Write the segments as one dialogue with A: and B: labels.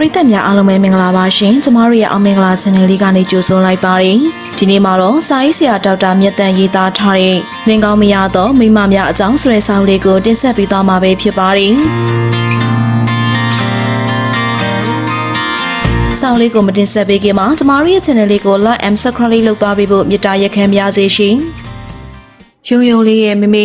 A: ပရိသတ်များအားလုံးပဲမင်္ဂလာပါရှင်ကျမတို့ရဲ့အောင်မင်္ဂလာ channel လေးကနေကြိုဆိုလိုက်ပါတယ်ဒီနေ့မှာတော့စာရေးဆရာဒေါက်တာမြတ်တန်ရေးသားထားတဲ့လင်ကောင်းမရသောမိမများအကြောင်းဆိုတဲ့စာအုပ်လေးကိုတင်ဆက်ပေးသွားမှာပဲဖြစ်ပါတယ်ဆောင်းလေးကိုမတင်ဆက်ပေးခင်မှာကျမတို့ရဲ့ channel လေးကို like and subscribe လုပ်သွားပေးဖို့မေတ္တာရက်ခံပါရစေရှင်။ရုံရုံလေးရဲ့မမေ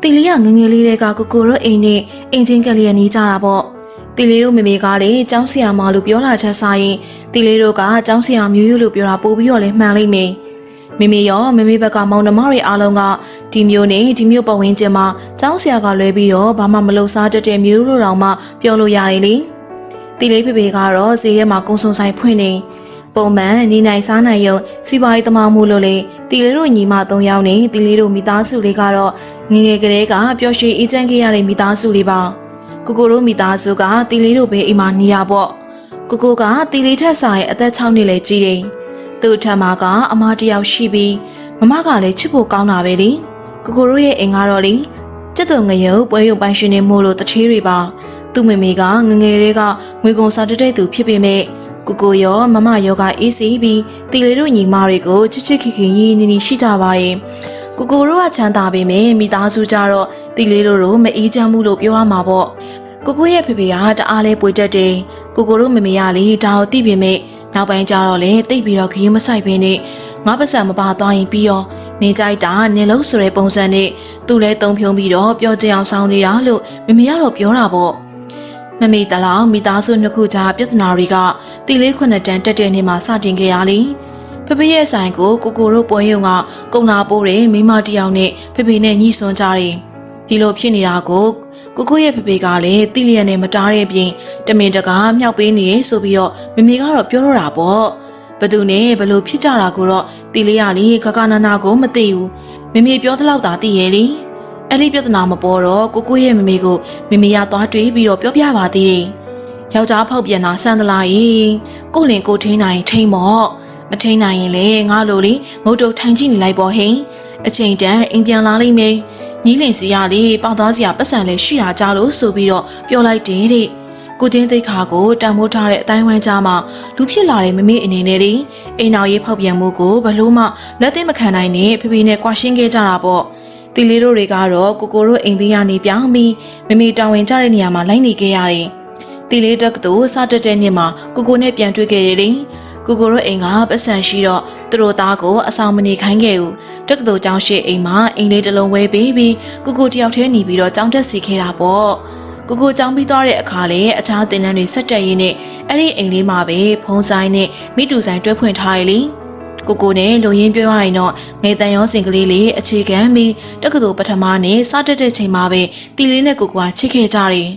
A: တီလီကငငယ်လေးတဲ့ကကိုကိုရောအိမ်နဲ့အိမ်ချင်းကလေးကနေကြတာပေါ့။ တီလီတို့မမေကလေចောင်းဆရာမလို့ပြောလာချက်စားရင်တီလီတို့ကចောင်းဆရာမျိုးရိုးလို့ပြောတာပို့ပြီးတော့လဲမှန်လိမ့်မယ်။မမေရောမမေဘက်ကမောင်နှမတွေအားလုံးကဒီမျိုးနဲ့ဒီမျိုးပတ်ဝန်းကျင်မှာចောင်းဆရာကလွဲပြီးတော့ဘာမှမလုပ်စားတတ်တဲ့မျိုးလိုတောင်မှပြောလို့ရတယ်လေ။တီလေးဖေဖေကတော့ဈေးထဲမှာကုံစုံဆိုင်ဖွင့်နေပုံမှန်နေနိုင်စားနိုင်ရုံစီပွားရေးသမားမှုလို့လေတီလေးတို့ညီမ၃ယောက်နဲ့တီလေးတို့မိသားစုလေးကတော့ငယ်ငယ်ကလေးကပျော်ရွှင်အေးချမ်းခဲ့ရတဲ့မိသားစုလေးပါ ကိုကိုတို့မိသားစုကတီလေးတို့ပဲအိမ်မှာနေရပေါ့ကိုကိုကတီလေးထက်ဆိုင်အသက်6နှစ်လေကြီးတယ်သူ့ထက်မှာကအမတစ်ယောက်ရှိပြီးမမကလည်းချစ်ဖို့ကောင်းတာပဲလေကိုကိုတို့ရဲ့အိမ်ကတော့လေကျက်တုံငရုပ်ပွဲရုပ်ပိုင်းရှင်နေမို့လို့တထေးတွေပါသူ့မေမေကငငယ်လေးကငွေကုန်စာတက်တဲ့သူဖြစ်ပေမဲ့ကိုကိုရောမမရောကအေးစီးပြီးတီလေးတို့ညီမတွေကိုချစ်ချစ်ခင်ခင်ရင်းနေနေရှိကြပါတယ် ကိုကိုတို့ကချမ်းသာပေမဲ့မိသားစုကြတော့တီလေးတို့တို့မအေးချမ်းမှုလို့ပြောရမှာပေါ့ကိုကိုရဲ့ဖေဖေကတအားလဲပွေတတ်တယ်ကိုကိုတို့မမေကလေဒါကိုသိပေမဲ့နောက်ပိုင်းကျတော့လေတိတ်ပြီးတော့ခရီးမဆိုင်ဘဲနဲ့ငါပါစံမပါသွားရင်ပြီးရောနေကြိုက်တာနေလို့ဆိုတဲ့ပုံစံနဲ့သူ့လဲတုံဖြုံပြီးတော့ပြောကြအောင်ဆောင်နေတာလို့မမေကတော့ပြောတာပေါ့မမေတလောင်မိသားစုနှစ်ခုကြားပြဿနာတွေကတီလေးခုနှစ်တန်းတက်တဲ့နေ့မှာစတင်ခဲ့ရလိ ဖဖေရဲ့ဆိုင်ကိုကိုကိုတို့ပွဲရုံကကုံနာပိုးတဲ့မိမတယောက်နဲ့ဖဖေနဲ့ညှိစွန်းကြတယ်ဒီလိုဖြစ်နေတာကိုကိုကိုရဲ့ဖဖေကလည်းတိလျက်နဲ့မတားတဲ့ပြင်တမင်တကာမြောက်ပေးနေရဆိုပြီးတော့မမေကတော့ပြောတော့တာပေါ့ဘသူနဲ့ဘလို့ဖြစ်ကြတာကိုတော့တီလေးရလေခကနာနာကိုမသိဘူးမမေပြောသလောက်သာသိရဲ့လေအဲ့ဒီပြဿနာမပေါ်တော့ကိုကိုရဲ့မမေကိုမမေရသွားတွေးပြီးတော့ပြောပြပါသေးတယ်ယောက်ျားဖောက်ပြန်တာဆန်သလားရေကိုလင်ကိုထိန်းနိုင်ထိန်းမော့ မထိန်းနိုင်ရင်လေငါလိုလေငုတ်တုတ်ထိုင်ကြည့်နေလိုက်ပေါ့ဟင်အချိန်တန်အိမ်ပြန်လာလိမ့်မယ်ညီးလင်စီရလေပေါက်သားစရာပတ်စံလေးရှိရကြလို့ဆိုပြီးတော့ပြောလိုက်တယ်တဲ့ကိုချင်းသိခါကိုတံမိုးထားတဲ့အတိုင်းဝိုင်းကြားမှာလူဖြစ်လာတဲ့မမေအနေနဲ့လေအိမ်တော်ရေးဖောက်ပြန်မှုကိုဘလို့မှလက်သိမခံနိုင်နဲ့ဖေဖေနဲ့ကွာရှင်းခဲ့ကြတာပေါ့တီလေးတို့တွေကတော့ကိုကိုတို့အိမ်ဘေးကနေပြောင်းပြီးမမေတောင်ဝင်ကြတဲ့နေရာမှာလိုက်နေခဲ့ရတယ်တီလေးတက်ကတူစတက်တဲ့နေ့မှာကိုကိုနဲ့ပြန်တွေ့ခဲ့တယ်လေ ကိုကိုတို့အိမ်ကပတ်စံရှိတော့သူတို့သားကိုအဆောင်မနေခိုင်းခဲ့ဘူးတက္ကသိုလ်ကျောင်းရှိအိမ်မှာအိမ်လေးတစ်လုံးဝဲပေးပြီးကိုကိုတယောက်တည်းหนีပြီးတော့ကျောင်းတက်စီခဲ့တာပေါ့ကိုကိုကျောင်းပြီးသွားတဲ့အခါလေအခြားတင်တန်းတွေဆက်တက်ရင်းနဲ့အဲ့ဒီအိမ်လေးမှာပဲဖုံးဆိုင်နဲ့မိတူဆိုင်တွဲဖွင့်ထားရလေကိုကိုနဲ့လူရင်းပြောရရင်တော့ငယ်တန်ရောစင်ကလေးလေးအခြေခံပြီးတက္ကသိုလ်ပထမနဲ့စတက်တဲ့ချိန်မှာပဲတီလေးနဲ့ကိုကိုကချစ်ခဲ့ကြတယ်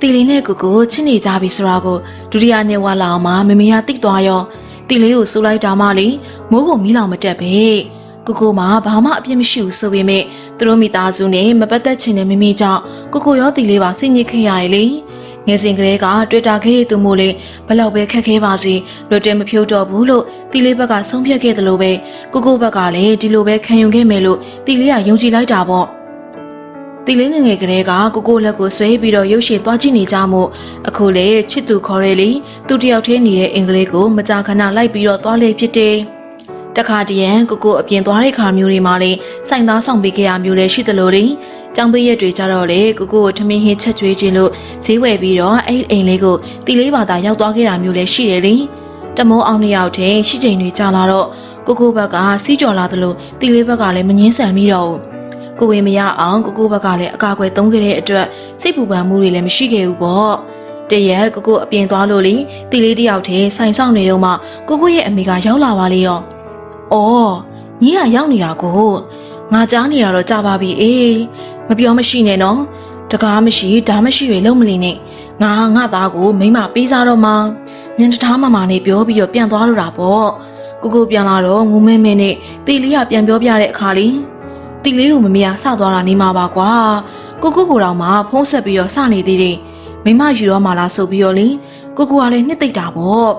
A: တီလေးနဲ့ကိုကိုချစ်နေကြပြီဆိုတာကိုဒုတိယနှစ်ဝါလာအောင်မှမမေကသိသွားရော တီလေးကိုစူလိုက်တာမှလေမိုးကိုမီးလောင်မတက်ပဲကိုကိုမှဘာမှအပြစ်မရှိဘူးဆိုပေမဲ့သူတို့မိသားစုနဲ့မပတ်သက်ချင်တဲ့မိမိကြောင့်ကိုကိုရောတီလေးပါစိတ်ညစ်ခဲ့ရရဲ့လေငယ်စဉ်ကလေးကတွေ့တာခဲ့တဲ့သူမို့လေဘလောက်ပဲခက်ခဲပါစေလွတ်တယ်မဖြုတ်တော့ဘူးလို့တီလေးဘက်ကဆုံးဖြတ်ခဲ့တယ်လို့ပဲကိုကိုဘက်ကလည်းဒီလိုပဲခံယူခဲ့မယ်လို့တီလေးကယုံကြည်လိုက်တာပေါ့ တီလေးငယ်ငယ်ကလေးကကိုကိုလက်ကိုဆွဲပြီးတော့ရုပ်ရှင်သွားကြည့်နေကြမို့အခုလေချစ်သူခေါ်ရဲလေသူတယောက်တည်းနေတဲ့အင်္ဂလိပ်ကိုမကြာခဏလိုက်ပြီးတော့သွားလေဖြစ်တယ်တခါတရံကိုကိုအပြင်သွားတဲ့ခါမျိုးတွေမှာလေစိုင်သားဆောင်ပေးခဲ့ရမျိုးလည်းရှိသလိုလေကျောင်းပေးရက်တွေကြတော့လေကိုကိုကိုထမင်းဟင်းချက်ကျွေးခြင်းလို့ဈေးဝယ်ပြီးတော့အဲ့အိမ်လေးကိုတီလေးဘာသာရောက်သွားခဲ့တာမျိုးလည်းရှိတယ်လေတမိုးအောင်နှစ်ယောက်တည်းရှိချိန်တွေကြာလာတော့ကိုကိုဘက်ကစီးကြော်လာသလိုတီလေးဘက်ကလည်းမငင်းဆန်ပြီးတော့ ကိုဝေမရအောင်ကိုကိုဘက်ကလည်းအကာအကွယ်သုံးခဲ့တဲ့အတွက်စိတ်ပူပန်မှုတွေလည်းမရှိခဲ့ဘူးပေါ့တရက်ကိုကိုအပြင်သွားလို့လေတီလေးတယောက်တည်းဆိုင်ဆောင်နေတော့မှကိုကိုရဲ့အမေကရောက်လာပါလေရော။အော်ညီကရောက်နေတာကိုငါကြားနေရတော့ကြပါပြီအေးမပြောမရှိနဲ့နော်တကားမရှိဓာမရှိတွေလုံးမလီနဲ့ငါငါသားကိုမိမပေးစားတော့မှညင်တထားမမနဲ့ပြောပြီးတော့ပြန်သွားလို့တာပေါ့ကိုကိုပြန်လာတော့ငုံမဲမဲနဲ့တီလေးကပြန်ပြောပြတဲ့အခါလေး တီလေးကိုမမေကစသွားတာနေမှာပါကွာကိုကိုကိုတော့မှဖုံးဆက်ပြီးတော့စနေသေးတယ်မိမယူတော့မှလားဆိုပြီးတော့လေကိုကိုကလည်းနှစ်သိမ့်တာပေါ့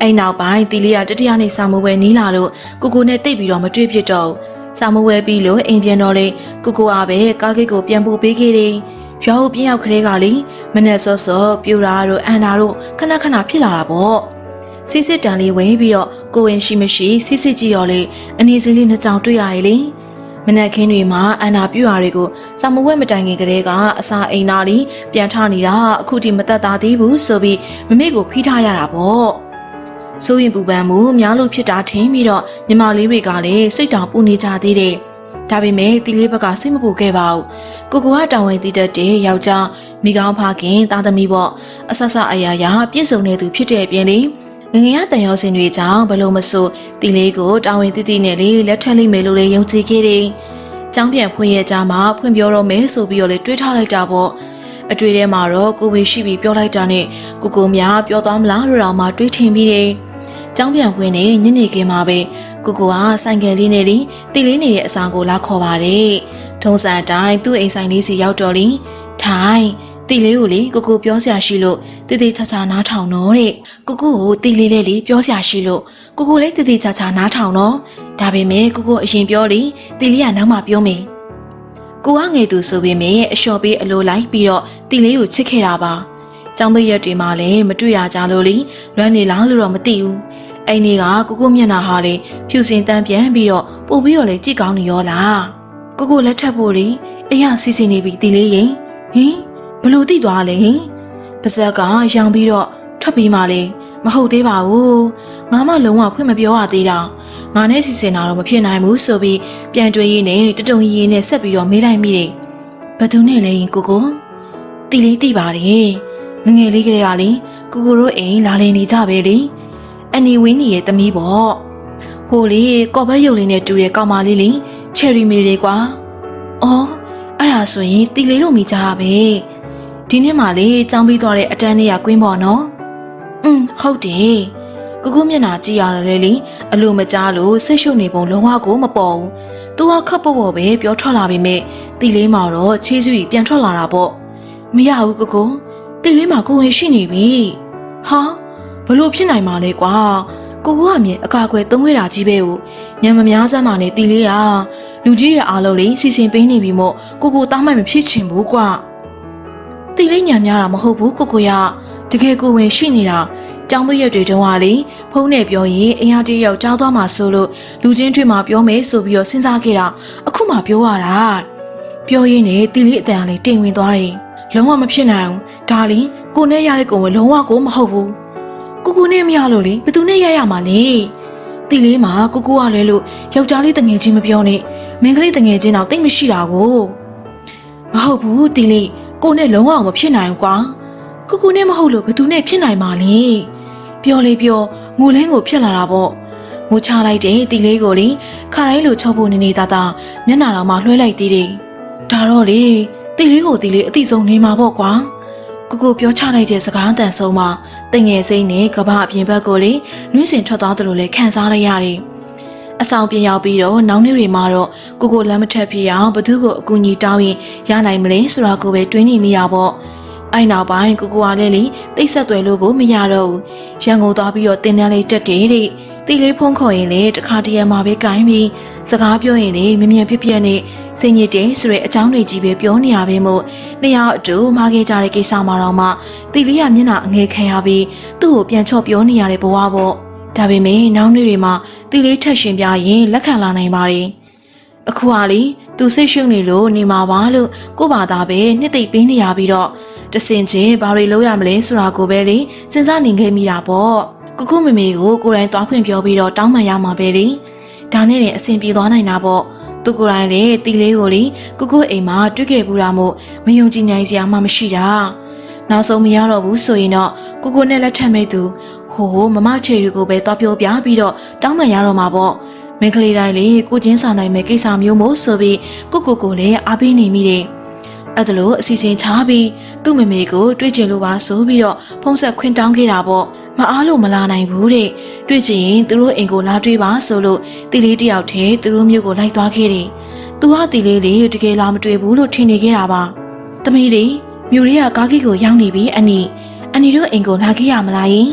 A: အဲ့နောက်ပိုင်းတီလေးကတတိယနေ့စာမိုးပွဲနီးလာလို့ကိုကိုနဲ့တိတ်ပြီးတော့မတွေ့ဖြစ်တော့ဘူးစာမဝဲပြီးလို့အိမ်ပြန်တော့လေကိုကိုအားပဲကားဂိတ်ကိုပြန်ပို့ပေးခဲ့တယ်ရွာကိုပြင်းရောက်ကလေးကလေမနဲ့စောစောပြူတာတို့အန်တာတို့ခဏခဏဖြစ်လာတာပေါ့စစ်စစ်တန်လေးဝင်ပြီးတော့ကိုဝင်ရှိမရှိစစ်စစ်ကြည့်ရောလေအနေစင်းလေးနှစ်ကြောင်တွေ့ရရဲ့လေ မနက်ခင်းတွေမှာအန်နာပြူရာတွေကိုစာမဝက်မတိုင်ခင်ကလေးကအစာအိမ်သားလေးပြန်ထနေတာအခုထိမတက်တာသေးဘူးဆိုပြီးမမေကိုဖိထားရတာပေါ့ဆိုရင်ပူပန်မှုများလို့ဖြစ်တာထင်ပြီးတော့ညီမလေးတွေကလည်းစိတ်တောင်ပူနေကြသေးတယ်ဒါပေမဲ့တီလေးဘက်ကစိတ်မပူခဲ့ပါဘူးကိုကိုကတောင်းဝင်တည်တတ်တဲ့ယောက်ျားမိကောင်းဖခင်သားသမီးပေါ့အဆဆအယားယာပြည့်စုံနေသူဖြစ်တဲ့အပြင်လေ ငငယ်ရတန်ရောစင်တွေကြောင့်ဘလို့မဆိုတီလေးကိုတာဝန်တည်တည်နဲ့လေလက်ထက်လိမ့်မယ်လို့လေယုံကြည်ခဲ့တယ်။ကျောင်းပြန်ဖွင့်ရကြမှာဖွင့်ပြောတော့မယ်ဆိုပြီးတော့လေတွေးထားလိုက်တာပေါ့။အတွေ့ထဲမှာတော့ကိုဝေရှိပြီးပြောလိုက်တာနဲ့ကိုကိုများပြောသွားမလားလို့တော့မှတွေးထင်ပြီးတယ်။ကျောင်းပြန်ဖွင့်နေညနေခင်းမှာပဲကိုကိုကဆိုင်ကယ်လေးနဲ့လေတီလေးနေတဲ့အဆောင်ကိုလာခေါ်ပါတယ်။ထုံးစံအတိုင်းသူ့အိမ်ဆိုင်လေးစီရောက်တော့လီထိုင် တီလေးကိုလေကိုကိုပြောစရာရှိလို့တည်တည်ချာချာနားထောင်တော့တဲ့ကိုကိုကိုတီလေးလေးလေပြောစရာရှိလို့ကိုကိုလေးတည်တည်ချာချာနားထောင်တော့ဒါပေမဲ့ကိုကိုအရင်ပြောလေတီလေးကနောက်မှပြောမယ်ကိုကငယ်သူဆိုပေမဲ့အလျှော်ပေးအလိုလိုက်ပြီးတော့တီလေးကိုချစ်ခဲ့တာပါကျောင်းမရက်တွေမှာလည်းမတွေ့ရကြလို့လေလွမ်းနေလားလို့တော့မသိဘူးအဲ့ဒီကကိုကိုမျက်နှာဟာလေဖြူစင်တန်းပြန်ပြီးတော့ပို့ပြီးတော့လေကြည့်ကောင်းနေရောလားကိုကိုလက်ထပ်ဖို့လေအရာစီစီနေပြီတီလေးရင်ဟင် ဘလို့တိသွားလဲပါဇက်ကရောင်ပြီးတော့ထွက်ပြီးမှလေမဟုတ်သေးပါဘူးငါမှလုံးဝဖွင့်မပြောရသေးတာငါနဲ့စီစဉ်တာတော့မဖြစ်နိုင်ဘူးဆိုပြီးပြန်တွေးရင်းနဲ့တတုံရီနဲ့ဆက်ပြီးတော့မေးလိုက်မိတယ်ဘသူနဲ့လဲကိုကိုတီလေးတိပါတယ်ငငယ်လေးကလေးကလေကိုကိုတို့အိမ်လာလည်နေကြပဲလေအန်နီဝင်းနီရဲ့သမီးပေါ့ဟိုလေကော်ဘက်ရုပ်လေးနဲ့တူတဲ့ကောင်မလေးလေချယ်ရီမေလေးကွာအော်အဲ့ဒါဆိုရင်တီလေးတို့မိကြပါပဲ ဒီနေ့မှလေចောင်းပြီးသွားတဲ့အတန်းလေးကကွင်းပေါ့နော်อืมဟုတ်တယ်ကိုကိုမျက်နှာကြည့်ရတယ်လေလေအလိုမကြားလို့စိတ်ရှုပ်နေပုံလုံးဝကိုမပေါ်ဘူးသူကခပ်ပေါ်ပေါ်ပဲပြောထွက်လာပေမဲ့တီလေးမှတော့ချေးစုကြီးပြန်ထွက်လာတာပေါ့မရဘူးကိုကိုတီလေးမှကိုဝင်ရှိနေပြီဟာဘလို့ဖြစ်နိုင်မှာလဲကွာကိုကိုကမြင်အကာအကွယ်သုံးခဲ့တာကြီးပဲကိုညံမများစမ်းပါနဲ့တီလေးကလူကြီးရဲ့အားလုံးလေးစီစဉ်ပေးနေပြီမို့ကိုကိုတားမှတ်မဖြစ်ချင်ဘူးကွာ တီလေးညံများတာမဟုတ်ဘူးကိုကိုရတကယ်ကိုဝင်ရှိနေတာကျောင်းမရက်တွေတုန်းကလေဖုန်းနဲ့ပြောရင်အင်အားတယောက်ကြားသွားမှာဆိုလို့လူချင်းတွေမှာပြောမယ်ဆိုပြီးတော့စဉ်းစားခဲ့တာအခုမှပြောရတာပြောရင်းနဲ့တီလေးအတန်လေးတင်ဝင်သွားတယ်လုံးဝမဖြစ်နိုင်ဘူးဒါလင်းကိုနဲ့ရတဲ့ကုံဝလုံးဝကိုမဟုတ်ဘူးကိုကိုနဲ့မရလို့လေဘယ်သူနဲ့ရရမှာလဲတီလေးမှာကိုကိုကလဲလို့ယောက်ျားလေးတငယ်ချင်းမပြောနဲ့မင်းကလေးတငယ်ချင်းတော့တိတ်မရှိတာကိုမဟုတ်ဘူးတီလေးကိုနဲ့လုံးဝမဖြစ်နိုင်ဘူးကွာကိုကိုနဲ့မဟုတ်လို့ဘယ်သူနဲ့ဖြစ်နိုင်မှာလဲပြောလေပြောငိုလင်းကိုဖြစ်လာတာပေါ့ငိုချလိုက်တဲ့တီလေးကိုလေခါတိုင်းလိုချောဖို့နေနေတာတာမျက်နှာတော်မှလွှဲလိုက်သေးတယ်ဒါတော့လေတီလေးကိုတီလေးအတိဆုံးနေမှာပေါ့ကွာကိုကိုပြောချလိုက်တဲ့စကားအတန်ဆုံးမှာတငယ်စိမ့်နဲ့ကဘာအပြင်ဘက်ကိုလေနှွှင်းစင်ထွက်သွားတယ်လို့လည်းခံစားလိုက်ရတယ် အဆောင်ပြင်ရောက်ပြီးတော့နောက်နေ့တွေမှာတော့ကိုကိုလက်မထက်ဖြစ်အောင်ဘသူ့ကိုအကူအညီတောင်းရင်ရနိုင်မလဲဆိုတာကိုပဲတွေးနေမိရပေါ့အဲ့နောက်ပိုင်းကိုကိုကလည်းလေတိတ်ဆက်သွယ်လို့ကိုမရတော့ဘူးရန်ကုန်သွားပြီးတော့တင်တန်းလေးတက်တယ်တဲ့တိလေးဖုံးခေါ်ရင်လေတခါတရံမှာပဲကိုင်းပြီးစကားပြောရင်လေမမြန်ဖြစ်ဖြစ်နဲ့စင်ညစ်တယ်ဆိုတဲ့အကြောင်းတွေကြီးပဲပြောနေရပဲမို့နှစ်ယောက်အတူမှားခဲ့ကြတဲ့ကိစ္စမှာတော့မှတိလေးကမျက်နှာအငဲခံရပြီးသူ့ကိုပြန်ချော့ပြောနေရတဲ့ဘဝပေါ့ ဒါပေမဲ့နောက်နေ့တွေမှာတီလေးထက်ရှင်ပြရင်လက်ခံလာနိုင်ပါတယ်အခုဟာလေသူစိတ်ရှုပ်နေလို့နေမှာပါလို့ကို့ဘာသာပဲနှစ်သိမ့်ပေးနေရပြီးတော့တစင်ချင်းဘာတွေလုပ်ရမလဲဆိုတာကိုပဲလေစဉ်းစားနေခဲ့မိတာပေါ့ကုကုမေမေကိုကိုယ်တိုင်သွားဖွင့်ပြောပြီးတော့တောင်းပန်ရမှာပဲလေဒါနဲ့လည်းအဆင်ပြေသွားနိုင်တာပေါ့သူကိုယ်တိုင်လေတီလေးကိုလေကုကုအိမ်မှာတွေ့ခဲ့ဘူးတာမို့မယုံကြည်နိုင်စရာမှမရှိတာနောက်ဆုံးမရတော့ဘူးဆိုရင်တော့ကိုကိုနဲ့လက်ထပ်မိတ်သူ ဟိုမမချေရီကိုပဲသွားပြောပြပြီးတော့တောင်းပန်ရတော့မှာပေါ့မင်းကလေးတိုင်းလေကိုချင်းစာနိုင်မဲ့ကိစ္စမျိုးမို့ဆိုပြီးကိုကိုကိုလည်းအားပေးနေမိတယ်အဲ့ဒါလို့အစီအစဉ်ချပြီးသူ့မမေကိုတွေ့ချင်လို့ပါဆိုပြီးတော့ဖုံးဆက်ခွင့်တောင်းခဲ့တာပေါ့မအားလို့မလာနိုင်ဘူးတဲ့တွေ့ချင်ရင်သူတို့အိမ်ကိုလာတွေ့ပါဆိုလို့တီလေးတယောက်တည်းသူတို့မျိုးကိုလိုက်သွားခဲ့တယ်သူဟာတီလေးလေးတကယ်လာမတွေ့ဘူးလို့ထင်နေခဲ့တာပါတမီးလေးမြို့ရဲကကားကြီးကိုရောက်နေပြီအနီအနီတို့အိမ်ကိုလာခဲ့ရမလားယင်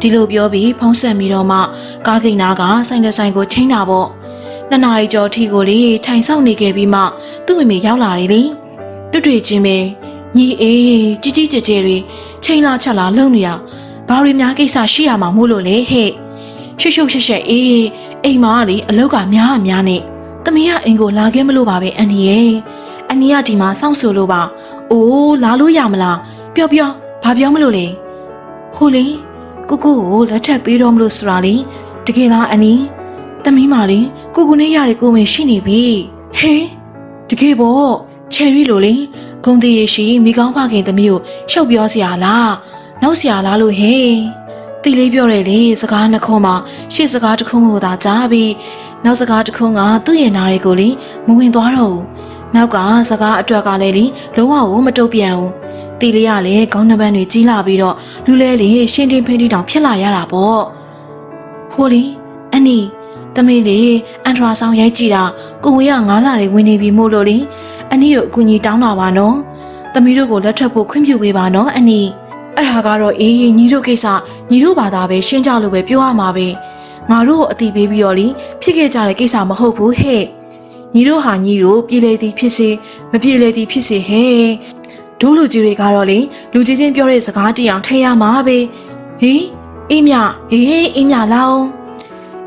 A: ဒီလိုပြောပြီးဖုံးဆက်ပြီးတော့မှကားကိန်းနာကဆိုင်တဲ့ဆိုင်ကိုချိန်တာပေါ့နှစ်နာရီကျော်ထီကိုလေထိုင်ဆောင်နေခဲ့ပြီးမှသူ့မိမိရောက်လာတယ်လေတွေ့တွေ့ချင်းပဲညီအေးជីជីကြဲကြဲတွေချိန်လာချက်လာလုံနေတာဘာတွေများကိစ္စရှိရမှာမို့လို့လေဟဲ့ရှုပ်ရှုပ်ရှက်ရှက်အေးအိမ်မာကလေအလောက်ကများအများနဲ့တမီးကအိမ်ကိုလာခဲ့မလို့ပါပဲအန်ဒီရဲ့အန်ဒီကဒီမှာစောင့်ဆိုလို့ပါအိုးလာလို့ရမလားပြောပြောဘာပြောမလို့လဲဟိုလေ ကိုကိုကိုလက်ထပ်ပေးတော့မလို့ဆိုတာလေတကယ်လားအန်ဒီတမီးမလေးကိုကိုနဲ့ရတဲ့ကိုဝင်ရှိနေပြီဟေးတကယ်ပေါ့ချယ်ရီလိုလေဂုံတရေရှိမိကောင်းဖခင်သမီးကိုရှောက်ပြောစရာလားနောက်စရာလားလို့ဟဲ့တီလေးပြောတယ်လေစကားနှခုံးမှာရှေ့စကားတစ်ခုကိုသာကြားပြီးနောက်စကားတစ်ခုကသူ့ရဲ့နားတွေကိုလေမဝင်သွားတော့ဘူးနောက်ကစကားအတွက် ကလည်းလေလုံးဝကိုမတုတ်ပြန်ဘူး တီလေးကလည်းခေါင်းနှပန်းတွေကြီးလာပြီးတော့လူလဲလေရှင်းတင်ဖိတီတောင်ဖြစ်လာရတာပေါ့ဖိုးလီအနီတမီးလေးအန်ထရာဆောင်ရိုက်ကြည့်တာကိုဝေးကငါးလာတွေဝင်နေပြီမို့လို့လေအနီကိုအကူကြီးတောင်းတာပါနော်တမီးတို့ကိုလက်ထပ်ဖို့ခွင့်ပြုပေးပါနော်အနီအဲ့ဒါကတော့အေးညီတို့ကိစ္စညီတို့ဘာသာပဲရှင်းကြလို့ပဲပြောရမှာပဲငါတို့ကိုအတိပေးပြီးတော့လေဖြစ်ခဲ့ကြတဲ့ကိစ္စမဟုတ်ဘူးဟဲ့ညီတို့ဟာညီတို့ပြည်လေသည်ဖြစ်စေမပြည်လေသည်ဖြစ်စေဟဲ့ ဒိုးလူကြီးတွေကတော့လေလူကြီးချင်းပြောတဲ့စကားတရားထဲရမှာပဲဟေးအေးမြဟေးအေးမြလောင်း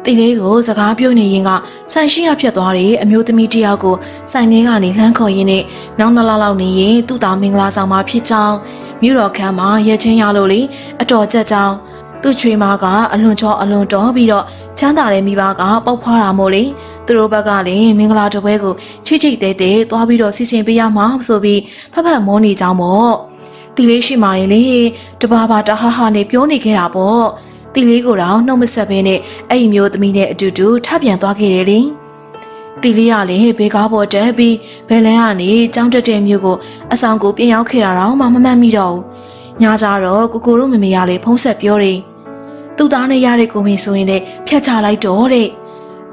A: တိလေးကိုစကားပြောနေရင်ကဆိုင်ရှိရဖြတ်သွားတယ်အမျိုးသမီးတစ်ယောက်ကိုဆိုင်ထဲကနေလှမ်းခေါ်ရင်းနဲ့နောက်နှစ်လလောက်နေရင်သူ့သားမင်္ဂလာဆောင်မှာဖြစ်ကြောင်းမြို့တော်ခန်းမှာရဲချင်းရလို့လေအတော်ကြက်ကြောင်း သူ့ချွေမကအလွန်ချောအလွန်တော်ပြီးတော့ချမ်းသာတဲ့မိဘကပေါက်ဖွားတာမို့လေသူတို့ဘက်ကလည်းမင်္ဂလာတပွဲကိုချိတ်ချိတ်တဲတဲသွားပြီးတော့စီစဉ်ပေးရမှာဆိုပြီးဖက်ဖက်မောနေကြောင်းပေါ့တီလေးရှိမှရင်လေတဘာဘာတဟဟနဲ့ပြောနေခဲ့တာပေါ့တီလေးကိုတော့နှုတ်မဆက်ဘဲနဲ့အဲ့ဒီမျိုးသမီးနဲ့အတူတူထပြန်သွားခဲ့တယ်လေတီလေးကလည်းဘေကားပေါ်တက်ပြီးဘယ်လန်းကနေကြောင်းတက်တဲ့မျိုးကိုအဆောင်ကိုပြင်ရောက်ခဲ့တာတော့မှမမှတ်မိတော့ဘူးညကြတော့ကိုကိုတို့မမေရလေဖုံးဆက်ပြောတယ် သူ့သားနဲ့ရတဲ့ကိုမင်းဆိုရင်လည်းဖြတ်ချလိုက်တော့တဲ့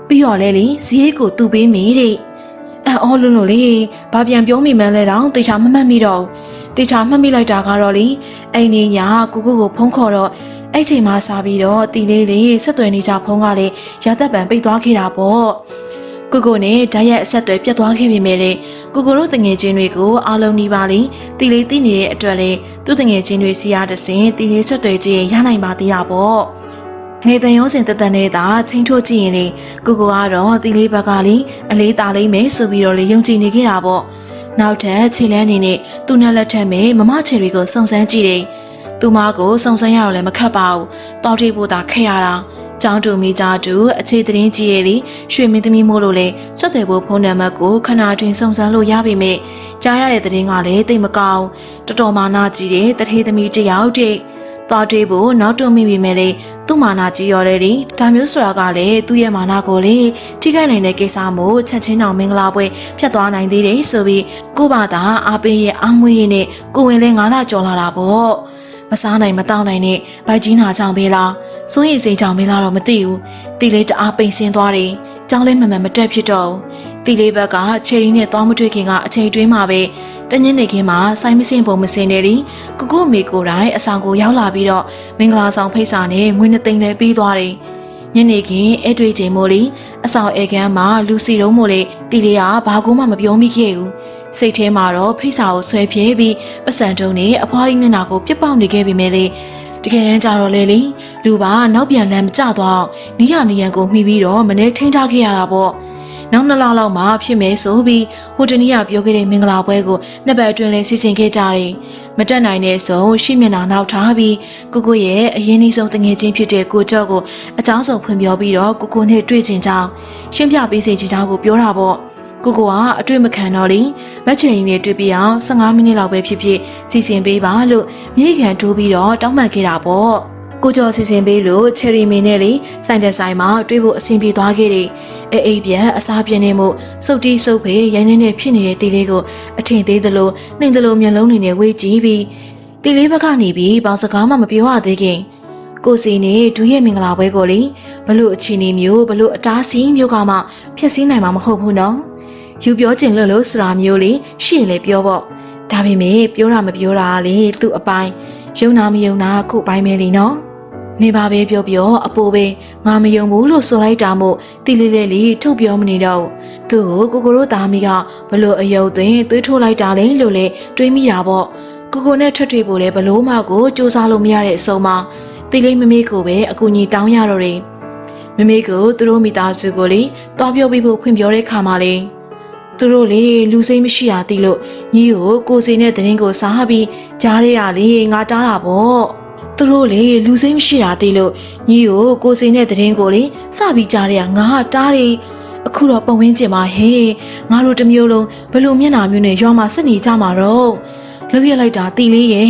A: ပြီးတော့လေလေဈေးကိုသူ့ပေးမိတဲ့အော်လုံးလို့လေဘာပြန်ပြောမိမှန်းလဲတော့တေချာမမှတ်မိတော့ဘူးတေချာမှတ်မိလိုက်တာကတော့လေအိမ်နေညာကိုကိုကိုဖုံးခေါ်တော့အဲ့ချိန်မှစားပြီးတော့တီလေးလေးဆက်သွယ်နေကြဖုံးကလည်းရသက်ပံပိတ်သွားခဲ့တာပေါ့ ကိုကိုနဲ့ဓာတ်ရိုက်အဆက်အသွယ်ပြတ်သွားခဲ့ပြီမဲ့လေကိုကိုတို့တငယ်ချင်းတွေကိုအားလုံးနီးပါးလေးတီလေးသိနေတဲ့အတွက်လေသူ့တငယ်ချင်းတွေစီရတဲ့စင်တီလေးဆက်သွယ်ခြင်းရနိုင်ပါသေးတာပေါ့ငယ်တန်ရုံးစင်တတန်နဲ့သာချင်းထိုးကြည့်ရင်လေကိုကိုကတော့တီလေးဘက်ကလေအလေးတာလိမ့်မယ်ဆိုပြီးတော့လေယုံကြည်နေခဲ့တာပေါ့နောက်ထပ်ခြေလန်းနေနဲ့သူ့နဲ့လက်ထက်မဲ့မမချယ်တွေကိုစုံစမ်းကြည့်တယ်သူမကိုစုံစမ်းရတော့လည်းမခက်ပါဘူးတောတိဖို့သာခက်ရတာ ကျောင်းတူမိသားတူအခြေသတင်းကြီးရဲ့လေရွှေမင်းသမီးမို့လို့လေစက်တယ်ဖို့ဖုန်းနံပါတ်ကိုခဏတွင်စုံစမ်းလို့ရပြီမေကြားရတဲ့သတင်းကလည်းတိတ်မကောင်းတော်တော်မာနာကြီးတဲ့တထေးသမီးတစ်ယောက်တည်းသွားတွေးဖို့နောက်တွမိပြီမဲ့လေသူ့မာနာကြီးရော်တယ်လေဒါမျိုးဆိုတာကလည်းသူ့ရဲ့မာနာကိုလေထိခိုက်နိုင်တဲ့ကိစ္စမို့ချက်ချင်းအောင်မင်္ဂလာပွဲဖြတ်သွားနိုင်သေးတယ်ဆိုပြီးကို့ဘာသာအားပေးရဲ့အောင်းမွေးရဲ့နဲ့ကိုဝင်လဲငါးလကြော်လာတာပေါ့ မစားနိုင်မတောင်းနိုင်နဲ့ဗိုက်ကြီးနာကြောင်ပဲလားစိုးရိမ်စိတ်ကြောင်ပဲလားတော့မသိဘူးတီလေးတအားပိန်ဆင်းသွားတယ်ကြောင်းလေးမမှန်မတက်ဖြစ်တော့တီလေးဘက်ကချယ်ရီနဲ့သွားမတွေ့ခင်ကအချိန်တွင်းမှာပဲတညနေခင်းမှာစိုင်းမစင်ပုံမစင်နေရီကိုကိုမေကိုတိုင်းအဆောင်ကိုရောက်လာပြီးတော့မင်္ဂလာဆောင်ဖိတ်စာနဲ့ငွေနှစ်သိန်းလည်းပေးသွားတယ်ညနေခင်းအဲ့တွေ့ချိန်မို့လီအဆောင်အေကန်းမှာလူစီတုံးမို့လေတီလေးကဘာကူမှမပြောမိခဲ့ဘူး စိတ်ထဲမှာတော့ဖိတ်စာကိုဆွဲပြေးပြီးပတ်စံတုံးနဲ့အဖွားကြီးမျက်နှာကိုပြစ်ပေါက်နေခဲ့ပြီမဲ့လေတကယ်တမ်းကြတော့လေလေလူပါနောက်ပြန်လမ်းမကျသွားအောင်နီးရနီးရန်ကိုမှီပြီးတော့မနေထိန်းထားခဲ့ရတာပေါ့နောက်နှစ်လလောက်မှဖြစ်မယ်ဆိုပြီးဟိုတနီးကပြောခဲ့တဲ့မင်္ဂလာပွဲကိုနှစ်ပတ်အတွင်းလဲစီစဉ်ခဲ့ကြတယ်မတက်နိုင်တဲ့ဆိုရှေ့မျက်နှာနောက်ထားပြီးကိုကိုရဲ့အရင်နှီးဆုံးတငယ်ချင်းဖြစ်တဲ့ကိုကျော့ကိုအကြောင်းစုံဖွင့်ပြောပြီးတော့ကိုကိုနဲ့တွေ့ချင်ကြောင်းရှင်းပြပေးစေချင်ကြောင်းကိုပြောတာပေါ့ ကိုကိုကအတွေ့မခံတော့လေမက်ချင်ရင်နဲ့တွေ့ပြအောင်15မိနစ်လောက်ပဲဖြစ်ဖြစ်စီစဉ်ပေးပါလို့မြေခံထိုးပြီးတော့တောင်းပန်ခဲ့တာပေါ့ကိုကျော်စီစဉ်ပေးလို့ချယ်ရီမင်းနဲ့လေစိုင်တဲ့ဆိုင်မှာတွေ့ဖို့အဆင်ပြေသွားခဲ့တယ်အေးအိပ်ပြန်အစားပြင်းနေမှုစုတ်တီးစုပ်ဖေးရိုင်းနေနေဖြစ်နေတဲ့တီလေးကိုအထင်သေးသလိုနှိမ်သလိုမျက်လုံးတွေနဲ့ဝေးကြည့်ပြီးတီလေးဘက်ကနေပြီးဘောင်စကားမှမပြောရသေးခင်ကိုစီနဲ့ဒူးရဲ့မင်္ဂလာပွဲကိုလေဘလို့အချင်းနေမျိုးဘလို့အတားစီမျိုးကမှဖျက်ဆီးနိုင်မှာမဟုတ်ဘူးနော် ယူပြောချင်လို့လို့ဆိုတာမျိုးလေရှိရင်လေပြောပေါ့ဒါပေမဲ့ပြောတာမပြောတာလေသူ့အပိုင်းယုံနာမယုံနာခု့အပိုင်းပဲလीနော်နေပါပဲပြောပြောအပိုပဲငါမယုံဘူးလို့ဆိုလိုက်တာမို့တီလေးလေးလေးထုတ်ပြောမနေတော့သူ့ကိုကိုကိုတို့သားမိကဘလို့အယုတ်သွင်းသွေးထိုးလိုက်တာလဲလို့လဲတွေးမိတာပေါ့ကိုကိုနဲ့ထွက်တွေ့ဖို့လဲဘလို့မှကိုစူးစမ်းလို့မရတဲ့အဆုံးမှာတီလေးမမေကိုပဲအကူကြီးတောင်းရတော့တယ်မမေကိုသူတို့မိသားစုကိုလေတွားပြောပြီးဖို့ဖွင့်ပြောတဲ့ခါမှာလေ သူတို့လေလူစိမ့်မရှိတာသိလို့ညီကိုကိုစီနဲ့တရင်ကိုစားပြီးကြားရရလေငါတားတာပေါ့သူတို့လေလူစိမ့်မရှိတာသိလို့ညီကိုကိုစီနဲ့တရင်ကိုလေစပြီးကြားရရငါတားတယ်အခုတော့ပဝင်းကျင်မှာဟေးငါတို့တစ်မျိုးလုံးဘလို့မျက်နှာမျိုးနဲ့ရွာမှာဆက်နေကြမှာတော့လှုပ်ရလိုက်တာတီလေးရဲ့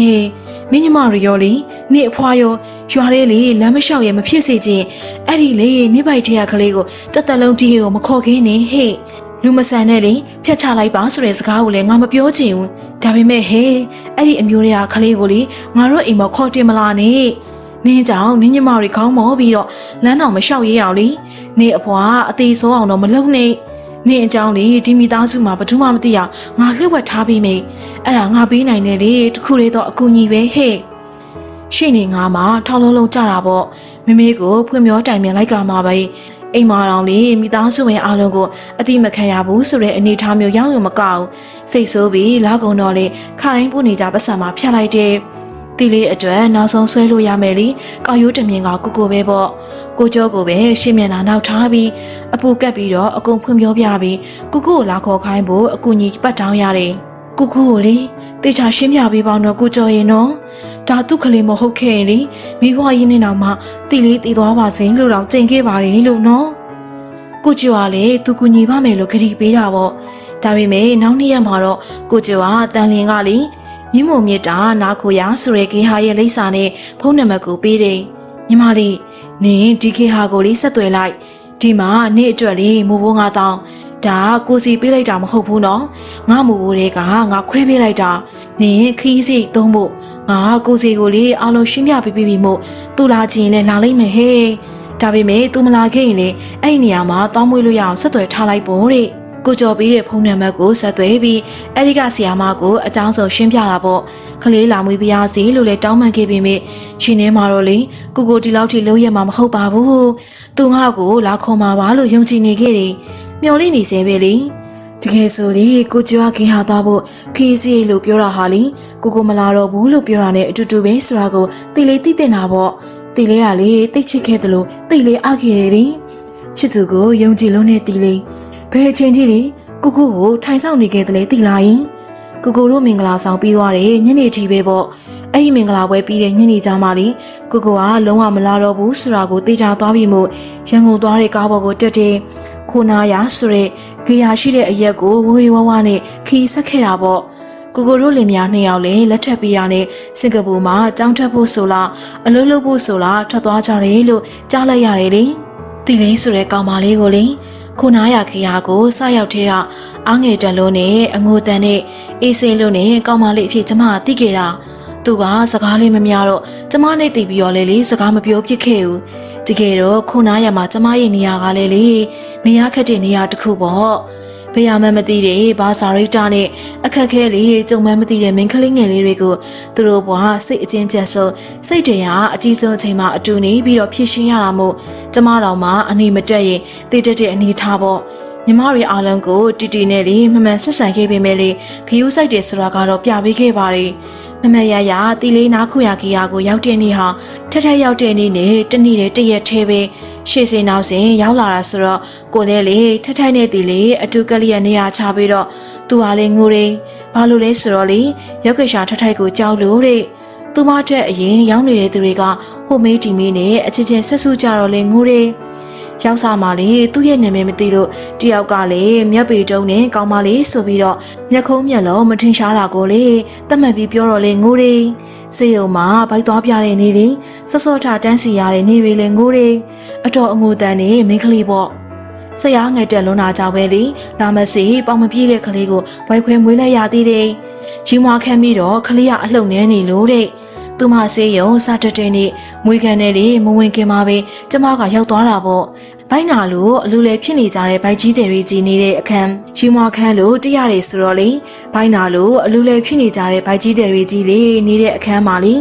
A: နင်းညမရရောလေနေအဖွာရောရွာလေးလေလမ်းမလျှောက်ရမဖြစ်စေခြင်းအဲ့ဒီလေနေပိုက်ထရကလေးကိုတက်တက်လုံးတီးကိုမခေါ်ခင်းနေဟေ့ လူမဆန်နဲ့လေဖျက်ချလိုက်ပါဆိုတဲ့စကားကိုလည်းငါမပြောချင်ဘူးဒါပေမဲ့ဟေးအဲ့ဒီအမျိုးတွေကကလေးကိုလေငါတို့အိမ်မခေါ်တင်မလာနဲ့နင်းကြောင့်နင်းညမတွေခေါင်းမောပြီးတော့လမ်းတော်မလျှောက်ရရအောင်လေနေအဖွာအသေးစိုးအောင်တော့မလုံနဲ့နင်းအကြောင်းလေဒီမိသားစုမှာဘာမှမသိအောင်ငါလှုပ်ဝက်ထားပြီးမိအဲ့ဒါငါပေးနိုင်တယ်လေတခုလေးတော့အကူကြီးပဲဟဲ့ရှိနေငါမှာထောင်းလုံးလုံးကြတာပေါ့မမေကိုဖွင့်ပြောတိုင်ပင်လိုက်ကမှာပဲ အိမ်မာတော်လေးမိသားစုဝင်အားလုံးကိုအတိမခံရဘူးဆိုတဲ့အနေအထားမျိုးရောက်ရုံမကောက်စိတ်ဆိုးပြီးလာကုန်တော့လေခါတိုင်းပို့နေကြပတ်စံမှာဖြတ်လိုက်တယ်တီလေးအတွက်နောက်ဆုံးဆွဲလို့ရမယ်လေကောက်ရိုးတမြင်ကကိုကိုပဲပေါ့ကိုကျော်ကိုပဲရှင်းမျက်နှာနောက်ထားပြီးအပူကပ်ပြီးတော့အကုန်ဖွင့်ပြောပြပြီးကိုကိုကိုလာခေါ်ခိုင်းဖို့အကူကြီးပတ်တောင်းရတယ် ကိုကိုကိုလေတေချာရှင်းပြပေးပါတော့ကိုကျော်ရင်နော်ဒါသူ့ကလေးမဟုတ်ခဲ့ရင်လေမိဘရင်းနေတော့မှတီလေးတည်သွားပါစေလို့တော့ကြင်ခဲ့ပါတယ်လို့နော်ကိုကျော်ကလေသူကူညီပါမယ်လို့ခရီးပေးတာပေါ့ဒါပေမဲ့နောက်နေ့ရက်မှာတော့ကိုကျော်ကတန်လင်ကလေမြင့်မုံမြစ်တာနာခိုရဆိုရဲကေဟာရဲ့လိပ်စာနဲ့ဖုန်းနံပါတ်ကိုပေးတယ်ညီမလေးနင်ဒီကေဟာကိုလေးဆက်သွယ်လိုက်ဒီမှာနေ့အတွက်လေးမိုးဘိုးငါတောင်း ဒါကိုစီပေးလိုက်တာမဟုတ်ဘူးနော်ငါမူဘိုးတွေကငါခွဲပေးလိုက်တာနင်ခီးစိတ်သုံးဖို့ငါကိုစီကိုလေးအားလုံးရှင်းပြပေးပြီးပြီမို့သူလာချင်လဲလာလိုက်မယ်ဟဲ့ဒါပေမဲ့ तू မလာခဲ့ရင်လေအဲ့ဒီနေရာမှာတောင်းမွေးလို့ရအောင်ဆက်သွယ်ထားလိုက်ပေါ့တဲ့ကိုကျော်ပြီးတဲ့ဖုန်းနံပါတ်ကိုဆက်သွယ်ပြီးအဲ့ဒီကဆီယာမကိုအကြောင်းစုံရှင်းပြတာပေါ့ကလေးလာမွေးပြရစီလို့လည်းတောင်းပန်ခဲ့ပေမဲ့ရှင်ထဲမှာတော့လေကိုကိုဒီလောက်ထိလုံးရမှာမဟုတ်ပါဘူးသူငါ့ကိုလာခေါ်มาပါလို့ယုံကြည်နေခဲ့တယ် မျော်လင့်နေစေပဲလေတကယ်ဆိုလေကိုကျော်ခင်ဟာသားဖို့ခီးစီလို့ပြောတာဟာလေကိုကိုမလာတော့ဘူးလို့ပြောတာနဲ့အတူတူပဲဆိုတာကိုသိလေသိတင်တာပေါ့သိလေကလေသိချစ်ခဲ့တယ်လို့သိလေအခဲ့တယ်လေချစ်သူကိုယုံကြည်လို့နဲ့သိလေဘယ်အချိန်ထိလေကိုကိုကိုထိုင်ဆောင်နေခဲ့တယ်လေသိလားယင်ကိုကိုတို့မင်္ဂလာဆောင်ပြီးသွားတယ်ညနေထိပဲပေါ့အဲ့ဒီမင်္ဂလာပွဲပြီးတဲ့ညနေကြမှာလေကိုကိုကလုံးဝမလာတော့ဘူးဆိုတာကိုသိကြသွားပြီမို့ရန်ကုန်သွားတဲ့ကားပေါ်ကိုတက်တယ် ခိုနာရဆိုတဲ့ဂေယာရှိတဲ့အရက်ကိုဝေဝဝနဲ့ခီးဆက်ခဲ့တာပေါ့ကိုကိုတို့လင်မယားနှစ်ယောက်လည်းလက်ထပ်ပေးရတဲ့စင်ကာပူမှာကြောင်းထပ်ဖို့ဆိုလားအလုပ်လုပ်ဖို့ဆိုလားထွက်သွားကြတယ်လို့ကြားလိုက်ရတယ်လေတီလေးဆိုတဲ့ကောင်မလေးကိုလေခိုနာရခေယာကိုစရောက်တဲ့ကအားငယ်တန်လို့နဲ့အငိုတန်နဲ့အေးစိလို့နဲ့ကောင်မလေးအဖြစ်ကျမသိခဲ့တာသူကစကားလေးမများတော့ကျမနဲ့တည်ပြီးတော့လေလေစကားမပြောဖြစ်ခဲ့ဘူးတကယ်တော့ခုနာရမှာကျမရဲ့နေရာကလည်းလေ နေရာခက်တဲ့နေရာတစ်ခုပေါ့ဘယ်ရမှမသိတဲ့ဘာသာရိတာနဲ့အခက်ခဲလေးကြုံမှမသိတဲ့မင်းကလေးငယ်လေးတွေကိုသူတို့ဘွားစိတ်အချင်းချက်ဆုံးစိတ်တရားအကြီးဆုံးအချိန်မှာအတူနေပြီးတော့ဖြစ်ရှင်းရတာမို့ကျမတော်မှာအနေမတက်ရင်တည်တက်တဲ့အနေထားပေါ့ညီမတွေအားလုံးကိုတီတီနဲ့လေမမှန်ဆက်ဆံခဲ့ပေမဲ့လေခယူးဆိုင်တယ်ဆိုတာကတော့ပြပေးခဲ့ပါတယ် မမရရတီလေးနားခုရခီယာကိုရောက်တဲ့နေ့ဟာထက်ထက်ရောက်တဲ့နေ့နဲ့တနေ့နဲ့တရက်သေးပဲရှေ့စင်နောက်စင်ရောက်လာတာဆိုတော့ကိုလည်းလေထက်ထိုက်နဲ့တီလေးအတူကလေးရနေရာချပြီးတော့သူဟာလေငိုတယ်ဘာလို့လဲဆိုတော့လေရုပ်ကရှာထက်ထိုက်ကိုကြောက်လို့တဲ့သူမတက်အရင်ရောက်နေတဲ့သူတွေကဟိုမေးတီမေးနဲ့အချင်းချင်းဆက်ဆူကြတော့လေငိုတယ် ရောက်စားမှလေသူ့ရဲ့နာမည်မသိလို့တယောက်ကလေမျက်ပေတုံးနဲ့ကောင်းမလေးဆိုပြီးတော့မျက်ခုံးမျက်လုံးမထင်ရှားတာကိုလေတတ်မှတ်ပြီးပြောတော့လေငိုတယ်စေယုံမှာဘိုက်သွားပြတဲ့နေတွေစောစောထတန်းစီရတဲ့နေတွေလေငိုတယ်အတော်အငိုတန်နေမင်းကလေးပေါ့ဆရာငယ်တက်လွန်တာကြောင့်ပဲလေလာမစီပေါင်မပြေးတဲ့ကလေးကိုဘိုက်ခွဲမွေးလိုက်ရသေးတယ်ရီမွားခမ်းပြီးတော့ကလေးကအလှုပ်နေနေလို့တဲ့ သူမဆေးရုံစတတဲ့နေ့မွေးခံတဲ့လေမဝင်ခင်မှာပဲကျမကရောက်သွားတာပေါ့ဘိုင်းနာလိုအလူလဲဖြစ်နေကြတဲ့ဘိုက်ကြီးတွေကြီးနေတဲ့အခန်းရီမွာခန်းလိုတရရတယ်ဆိုတော့လေဘိုင်းနာလိုအလူလဲဖြစ်နေကြတဲ့ဘိုက်ကြီးတွေကြီးလေနေတဲ့အခန်းမှာလေ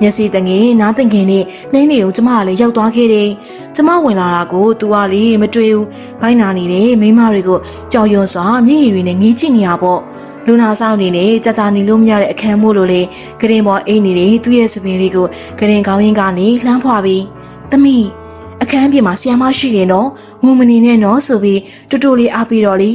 A: မျက်စိတငယ်နားတငယ်နဲ့နှိမ့်နေတော့ကျမကလည်းရောက်သွားခဲ့တယ်ကျမဝင်လာတာကိုသူကလေမတွေ့ဘူးဘိုင်းနာနေတဲ့မိန်းမတွေကိုကြောက်ရွံ့စွာမျက်ရည်တွေနဲ့ငေးကြည့်နေရပေါ့ လူနာဆောင်နေနဲ့ကြာကြာနေလို့မရတဲ့အခန်းမို့လို့လေကရင်ပေါ်အိတ်နေတဲ့သူ့ရဲ့စပင်လေးကိုကရင်ကောင်းရင်ကနေလှမ်းဖွာပြီးသမီးအခန်းပြင်မှာဆီယမရှိတယ်နော်ငုံမနေနဲ့နော်ဆိုပြီးတူတူလေးအားပြီးတော့လေ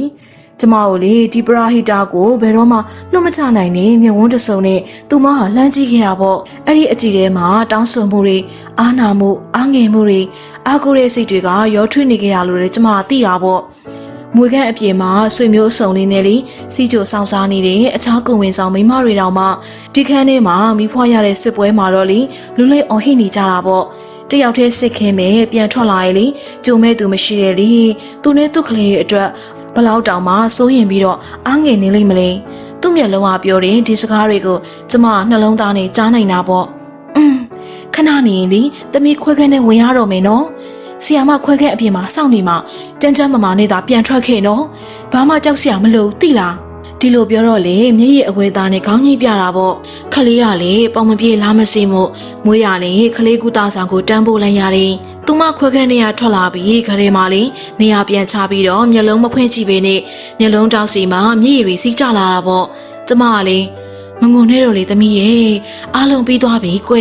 A: ကျမကိုလေဒီပရာဟီတာကိုဘယ်တော့မှလွတ်မချနိုင်နဲ့မြဝန်းတစုံနဲ့သူမဟာလှမ်းကြည့်ခဲ့တာပေါ့အဲ့ဒီအကြည့်ထဲမှာတောင်းဆိုမှုတွေအာနာမှုအားငယ်မှုတွေအားကိုးတဲ့စိတ်တွေကရောထွေးနေကြရလို့လေကျမကသိတာပေါ့ မွေခန့်အပြင်မှာဆွေမျိုးအစုံလေးနဲ့လေစီကြိုဆောင်စားနေတဲ့အခြားကုန်ဝင်ဆောင်မိန်းမတွေတောင်မှဒီခန်းထဲမှာမိဖွားရတဲ့စစ်ပွဲမှာတော့လေလူလိအော်ဟိနေကြတာပေါ့တယောက်တည်းစစ်ခင်းမဲ့ပြန်ထွက်လာရင်လေကြုံမဲ့သူမရှိတဲ့လေသူနဲ့သူ့ကလေးတွေအတွက်ဘလောက်တောင်မှစိုးရင်ပြီးတော့အားငယ်နေလိမ့်မလဲသူ့မျက်လုံးကပြောတဲ့ဒီစကားတွေကိုကျမနှလုံးသားနဲ့ကြားနိုင်တာပေါ့อืมခဏနေရင်လေတမီးခွဲခန်းနဲ့ဝင်ရတော့မယ်နော် ဆီယာမခွဲခန်းအပြင်မှာစောင့်နေမှတန်းတန်းမမာနဲ့သာပြန်ထွက်ခဲ့နော်ဘာမှကြောက်စရာမလိုသိလားဒီလိုပြောတော့လေမျက်ရည်အဝဲသားနဲ့ခေါင်းကြီးပြတာပေါ့ခလေးကလေပေါင်မပြေလားမစင်းမို့မွေးရလေခလေးကူတာဆောင်ကိုတန်းပို့လိုက်ရတယ်သူမခွဲခန်းနေရထွက်လာပြီးခရဲမှာလေနေရပြန်ချပြီးတော့မျက်လုံးမဖွင့်ကြည့်ပေနဲ့မျက်လုံးတောက်စီမှာမျက်ရည်တွေစီးကျလာတာပေါ့ကျမကလေမငုံနဲ့တော့လေသမီးရဲ့အားလုံးပြီးသွားပြီကွ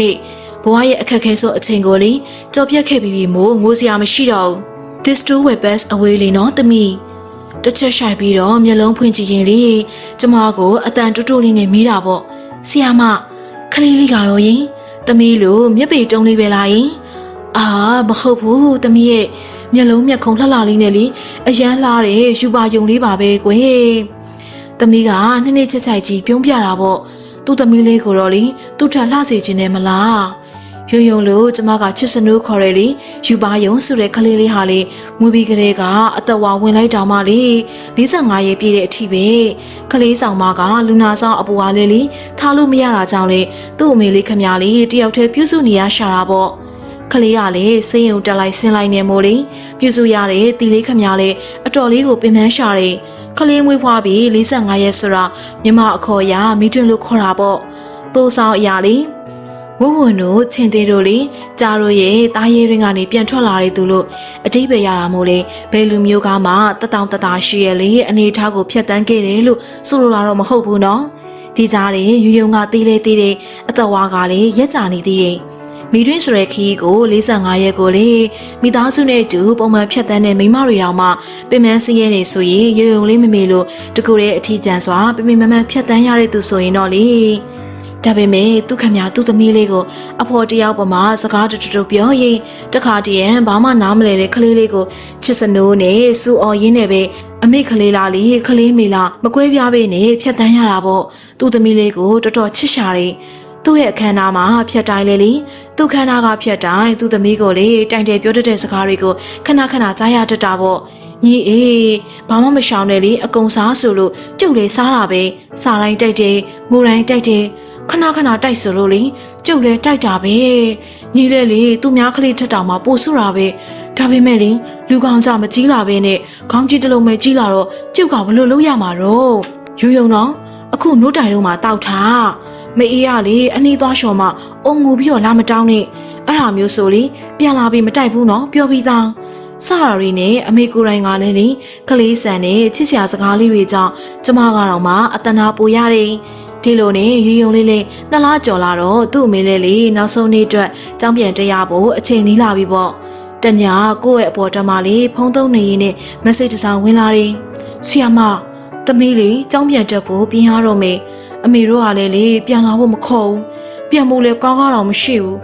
A: ဘဝရဲ့အခက်ခဲဆုံးအချိန်ကိုလေကြော်ပြတ်ခဲ့ပြီးပြီမို့ငိုစရာမရှိတော့ဘူး This two were best away လေနော်သမီးတစ်ချက်ရှိုက်ပြီးတော့မျက်လုံးဖွင့်ကြည့်ရင်လေကျမကိုအတန်တူတူလေးနဲ့မိတာပေါ့ဆီယာမခလေးလေးကရောရင်သမီးလိုမျက်ပေတုံးလေးပဲလားယင်အာမဟုတ်ဘူးသမီးရဲ့မျက်လုံးမျက်ခုံလှလှလေးနဲ့လေအရန်လှတဲ့ယူပါယုံလေးပါပဲကွယ်သမီးကနှစ်နှစ်ချက်ချိုက်ကြီးပြုံးပြတာပေါ့သူ့သမီးလေးကိုတော့လေသူ့ထက်လှစေခြင်းနဲ့မလား ယုံယုံလို့ကျမကချစ်စနိုးခေါ်ရလေယူပါယုံဆိုတဲ့ကလေးလေးဟာလေမူပြီးကလေးကအသက်ဝါဝင်လိုက်တောင်မှလေ45ရက်ပြည့်တဲ့အထိပဲကလေးဆောင်မကလူနာဆောင်အပူအားလေးလေးထားလို့မရတာကြောင့်လေသူ့အမေလေးခမရလေးတယောက်တည်းပြုစုနေရရှာတာပေါ့ကလေးကလည်းစိတ်ယုံတက်လိုက်ဆင်းလိုက်နေမို့လေပြုစုရတဲ့တီလေးခမရလေးအတော်လေးကိုပင်ပန်းရှာတယ်ကလေးမွေးဖွားပြီး45ရက်ဆိုတာမြမအခေါ်အရမိတွင်လို့ခေါ်တာပေါ့သိုးဆောင်အရာလေး ဝဝွန်တို့ချင်းသေးတို့လေကြားတို့ရဲ့တားရဲရင်းကနေပြန်ထွက်လာတဲ့သူလို့အတိတ်ပဲရတာမို့လေဘယ်လူမျိုးကမှတတောင်တတာရှိရလေအနေထားကိုဖျက်တမ်းခဲ့တယ်လို့ဆိုလိုလာတော့မဟုတ်ဘူးနော်ဒီကြားတွေယူယုံကတီးလေတီးတယ်အသက်ဝါကလည်းရက်ကြနေသေးတယ်မိတွင်းဆိုတဲ့ခီးကို45ရက်ကိုလေမိသားစုနဲ့အတူပုံမှန်ဖြတ်တန်းတဲ့မိန်းမတွေတောင်မှပင်မစင်းရဲနေဆိုရင်ရုံရုံလေးမမေလို့တကူရဲ့အထီးကျန်စွာပင်ပင်မမဖြတ်တန်းရတဲ့သူဆိုရင်တော့လေ ဒါပေမဲ့သူခမညာသူ့သမီးလေးကိုအဖေါ်တယောက်ပေါ်မှာစကားတူတူပြောရင်တခါတည်းရန်ဘာမှနားမလဲတဲ့ကလေးလေးကိုချစ်စနိုးနဲ့စူအော်ရင်းနဲ့ပဲအမိကလေးလားလေကလေးမေလားမကွဲပြားပဲနဲ့ဖြတ်တန်းရတာပေါ့သူ့သမီးလေးကိုတော်တော်ချစ်ရှာတယ်သူ့ရဲ့အခမ်းအနားမှာဖြတ်တိုင်းလေလေသူ့ခမ်းနားကဖြတ်တိုင်းသူ့သမီးကိုလေတိုင်တယ်ပြောတတ်တဲ့စကားတွေကိုခဏခဏကြားရတတ်တာပေါ့ညီအေးဘာမှမရှောင်နဲ့လေအကုံစားဆိုလို့ကျုပ်လေစားတာပဲစားတိုင်းတိုက်တယ်ငိုတိုင်းတိုက်တယ် ခဏခဏတိုက်ဆိုလို့လေကျုပ်လေတိုက်တာပဲညီလေလေသူများကလေးထက်တောင်မှပို့ဆူတာပဲဒါပေမဲ့လေလူကောင်ကြမကြီးလာပဲနဲ့ခေါင်းကြီးတစ်လုံးပဲကြီးလာတော့ကျုပ်ကဘလို့လုပ်ရမှာတော့ယူယုံတော့အခုနို့တိုင်တော့မှတောက်ထားမအေးရလေအနှီးသွားလျှော်မှအုံငူပြီးတော့လာမတောင်းနဲ့အဲ့ဒါမျိုးဆိုလေပြန်လာပြီးမတိုက်ဘူးနော်ပြောပြီးသားဆရာရီနဲ့အမေကိုယ်တိုင်ကလည်းလေကလေးဆန်နဲ့ချစ်စရာစကားလေးတွေကြောင့်ကျမကတော့မှအတနာပိုရတယ် ဒီလိုနဲ့ရေယုံလေးလေးနှစ်လားကြော်လာတော့သူ့အမေလေးလေးနောက်ဆုံးနေ့အတွက်ကြောင်းပြန်တရားဖို့အချိန်နီးလာပြီပေါ့တညာကိုယ့်ရဲ့အပေါ်တမလေးဖုံးသုံးနေရင်းနဲ့မက်ဆေ့တစ်စောင်ဝင်လာတယ်ဆီယမသမီးလေးကြောင်းပြန်တက်ဖို့ပြင်ရတော့မေအမေတို့ကလည်းလေပြန်လာဖို့မခေါ်ဘူးပြန်ဖို့လည်းကောင်းကောင်းတော့မရှိဘူး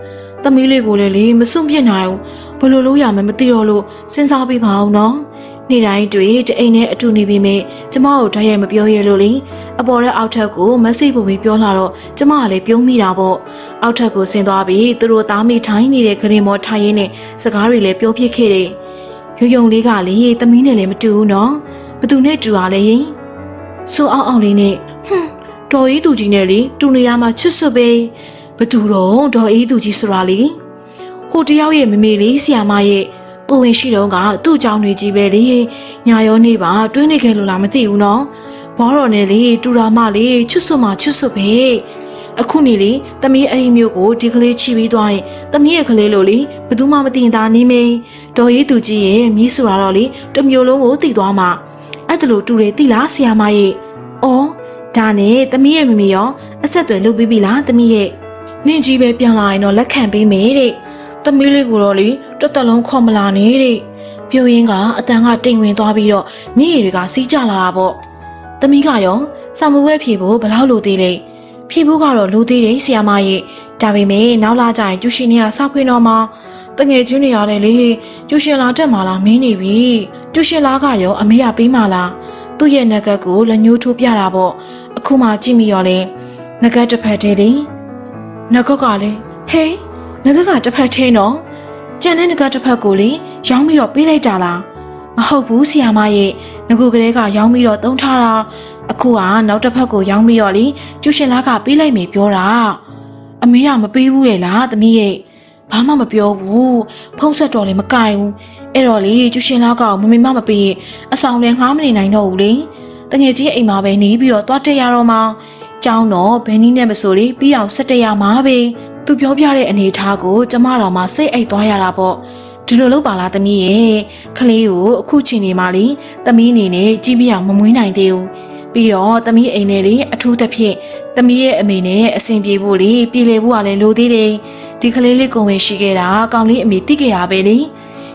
A: သမီးလေးကိုလည်းလေမစွန့်ပြစ်နိုင်ဘူးဘယ်လိုလုပ်ရမလဲမသိတော့လို့စဉ်းစားပြီးပါအောင်နော် နေ့တိုင်းတွေ့တအိမ်နဲ့အတူနေပြီမေကျမတို့ဓာတ်ရိုက်မပြောရလို့လေအပေါ်တဲ့အောက်ထက်ကိုမဆိတ်ပူပြီးပြောလာတော့ကျမကလည်းပြုံးမိတာပေါ့အောက်ထက်ကိုဆင်းသွားပြီးသူတို့သားမိထိုင်းနေတဲ့ဂရင်မောထိုင်ရင်းနဲ့စကားတွေလည်းပြောဖြစ်ခဲ့တယ်ရုံရုံလေးကလေသမီးနဲ့လည်းမတူဘူးနော်ဘသူနဲ့တူရလဲယင်ဆူအောင်အောင်လေးနဲ့ဟွန်းတော်အေးသူကြီးနဲ့လေတူနေရမှာချစ်စွပဲဘသူတော့ဒေါ်အေးသူကြီးဆိုတာလေဟိုတယောက်ရဲ့မမေလေးဆီယာမရဲ့ ကိုကိုဝင်ရှိတော့ကသူ့အကြောင်းတွေကြီးပဲလေညာရောနေပါတွင်းနေခဲ့လို့လားမသိဘူးနော်ဘောတော်နဲ့လေတူရာမလေးချွတ်ဆွမချွတ်ဆွပဲအခုနေလေတမီးအဲ့ဒီမျိုးကိုဒီကလေးချီပြီးသွားရင်တမီးရဲ့ကလေးလို့လေဘယ်သူမှမသိတာနေမေတော်ရေးသူကြီးရဲ့မြည်ဆိုလာတော့လေတစ်မျိုးလုံးကိုတည်သွားမှာအဲ့ဒါလို့တူတယ်တိလားဆရာမရဲ့အော်ဒါနဲ့တမီးရဲ့မမေရောအဆက်အသွယ်လုပ်ပြီးပြီလားတမီးရဲ့နင့်ကြီးပဲပြန်လာရင်တော့လက်ခံပေးမယ်တဲ့ ။သမီးလေးကိုတော့လေတစ်သက်လုံးခေါ်မလာနဲ့တဲ့။ပြိုရင်းကအတန်ကတိမ်ဝင်သွားပြီးတော့မျက်ရည်တွေကစီးကျလာတာပေါ့။သမီးကရောစာမွေးဝဲဖြေဖို့ဘလောက်လိုသေးလဲ။ဖြေဖို့ကတော့လိုသေးတယ်ဆရာမရဲ့။ဒါပေမဲ့နောက်လာကြရင်ကျူရှင်နေရစောက်ခွေတော့မှတငယ်ချင်းတွေရတယ်လေ။ကျူရှင်လာတက်မှလားမင်းနေပြီ။ကျူရှင်လာကရောအမေရပေးမှလား။သူ့ရဲ့နဂတ်ကိုလက်ညှိုးထိုးပြတာပေါ့။အခုမှကြည့်မိရောလဲ။နဂတ်တစ်ဖက်တည်းလေ။နဂတ်ကလည်းဟေး ငကက်ကတစ်ဖက်ထဲနော်ကျန်တဲ့ငကက်တစ်ဖက်ကိုလေရောင်းပြီးတော့ပေးလိုက်တာလားမဟုတ်ဘူးဆီယာမရဲ့ငကူကလေးကရောင်းပြီးတော့တုံးထားတာအခုကနောက်တစ်ဖက်ကိုရောင်းပြီးတော့လေကျူရှင်လာကပေးလိုက်မယ်ပြောတာအမေကမပေးဘူးလေလားသမီးရဲ့ဘာမှမပြောဘူးဖုံးဆက်တော်လည်းမကင်ဘူးအဲ့တော့လေကျူရှင်လာကမမေမမပေးရင်အဆောင်လည်းငှားမနေနိုင်တော့ဘူးလေတငယ်ချင်းရဲ့အိမ်မှာပဲနေပြီးတော့သွားတက်ရတော့မှကျောင်းတော့ဘယ်နည်းနဲ့မဆိုလေပြီးအောင်ဆက်တက်ရမှာပဲ သူပြောပြတဲ့အနေအထားကိုကျမတော်မှစိတ်အိတ်သွားရတာပေါ့ဒီလိုလုပ်ပါလားသမီးရဲ့ခလေးကိုအခုချိန်နေမှလေသမီးအနေနဲ့ကြည့်ပြအောင်မမွေးနိုင်သေးဘူးပြီးတော့သမီးအိမ်နဲ့လေအထူးသဖြင့်သမီးရဲ့အမေနဲ့အဆင်ပြေဖို့လေပြည်လေဖို့ကလည်းလိုသေးတယ်ဒီကလေးလေးကိုဝင်ရှိခဲ့တာကောင်လေးအမေသိခဲ့တာပဲလေ